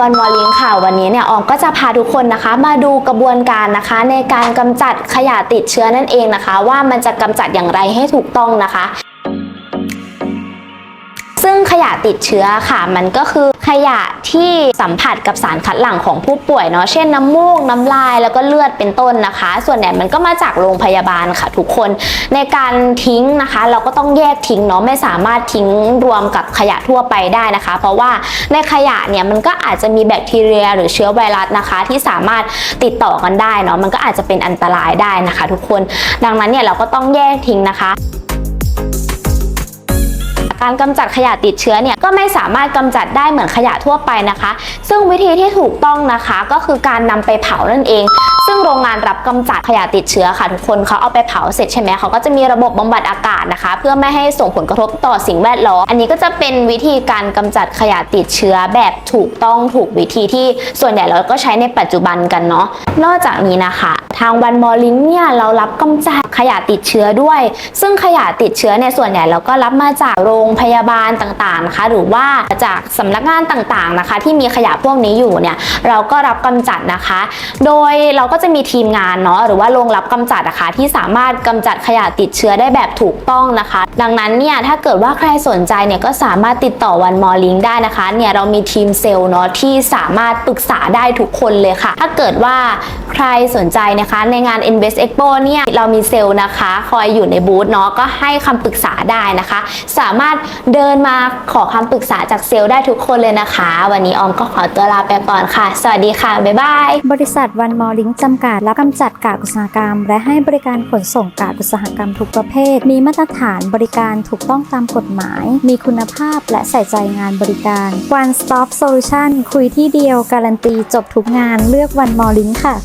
วันวอลิงค่ะ วันนี้เนี่ยออมก็จะพาทุกคนนะคะ มาดูกระบวนการนะคะ ในการกำจัดขยะติดเชื้อนั่นเองนะคะ ว่ามันจะกำจัดอย่างไรให้ถูกต้องนะคะ ซึ่งขยะติดเชื้อค่ะ มันก็คือขยะที่สัมผัสกับสารคัดหลั่งของผู้ป่วยเนาะเช่นน้ำมูก น้ำลายแล้วก็เลือดเป็นต้นนะคะ ส่วนใหญ่มันก็มาจากโรงพยาบาลค่ะทุกคนในการทิ้งนะคะ เราก็ต้องแยกทิ้งเนาะไม่สามารถทิ้งรวมกับขยะทั่วไปได้นะคะ เพราะว่าในขยะเนี่ยมันก็อาจจะมีแบคทีเรีย หรือเชื้อไวรัสนะคะ ที่สามารถติดต่อกันได้เนาะมันก็อาจจะเป็นอันตรายได้นะคะ ทุกคนดังนั้นเนี่ยเราก็ต้องแยกทิ้งนะคะ การกำจัดขยะติดเชื้อเนี่ยก็ไม่สามารถกำจัดได้เหมือนขยะทั่วไปนะคะ ซึ่งวิธีที่ถูกต้องนะคะก็คือการนำไปเผานั่นเอง ซึ่งโรงงานรับกำจัดขยะติดเชื้อค่ะ ทุกคนเขาเอาไปเผาเสร็จใช่ไหมเขาก็จะมีระบบบำบัดอากาศนะคะ เพื่อไม่ให้ส่งผลกระทบต่อสิ่งแวดล้อมอันนี้ก็จะเป็นวิธีการกำจัดขยะติดเชื้อแบบถูกต้องถูกวิธีที่ส่วนใหญ่เราก็ใช้ในปัจจุบันกันเนาะนอกจากนี้นะคะ ทางวันมอลิงเนี่ยเรารับกำจัดขยะติดเชื้อด้วย ซึ่งขยะติดเชื้อในยส่วนใหญ่เราก็รับมาจากโรงพยาบาลต่างๆนะคะ หรือว่าจากสำนักงานต่างๆนะคะ ที่มีขยะพวกนี้อยู่เนี่ยเราก็รับกำจัดนะคะ โดยเราก็จะมีทีมงานเนาะหรือว่าโรงรับกำจัดนะคะที่สามารถกำจัดขยะติดเชื้อได้แบบถูกต้องนะคะ ดังนั้นเนี่ยถ้าเกิดว่าใครสนใจเนี่ยก็สามารถติดต่อวันมอลิงได้นะคะเนี่ยเรามีทีมเซลล์เนาะที่สามารถปรึกษาได้ทุกคนเลยค่ะ ถ้าเกิดว่าใครสนใจเนะคะ ในงาน Invest Expo เนี่ยเรามีเซลล์นะคะ คอยอยู่ในบูธเนาะก็ให้คำปรึกษาได้นะคะ สามารถเดินมาขอคำปรึกษาจากเซลล์ได้ทุกคนเลยนะคะ วันนี้ออมก็ขอตัวลาไปก่อนค่ะ สวัสดีค่ะ บ๊ายบาย บริษัทวันมอลลิงจำกัดรับกำจัดกากอุตสาหกรรม และให้บริการขนส่งกากอุตสาหกรรมทุกประเภท มีมาตรฐานบริการถูกต้องตามกฎหมาย มีคุณภาพและใส่ใจงานบริการ One Stop Solution คุยที่เดียวการันตีจบทุกงานเลือกวันมอลลิงค่ะ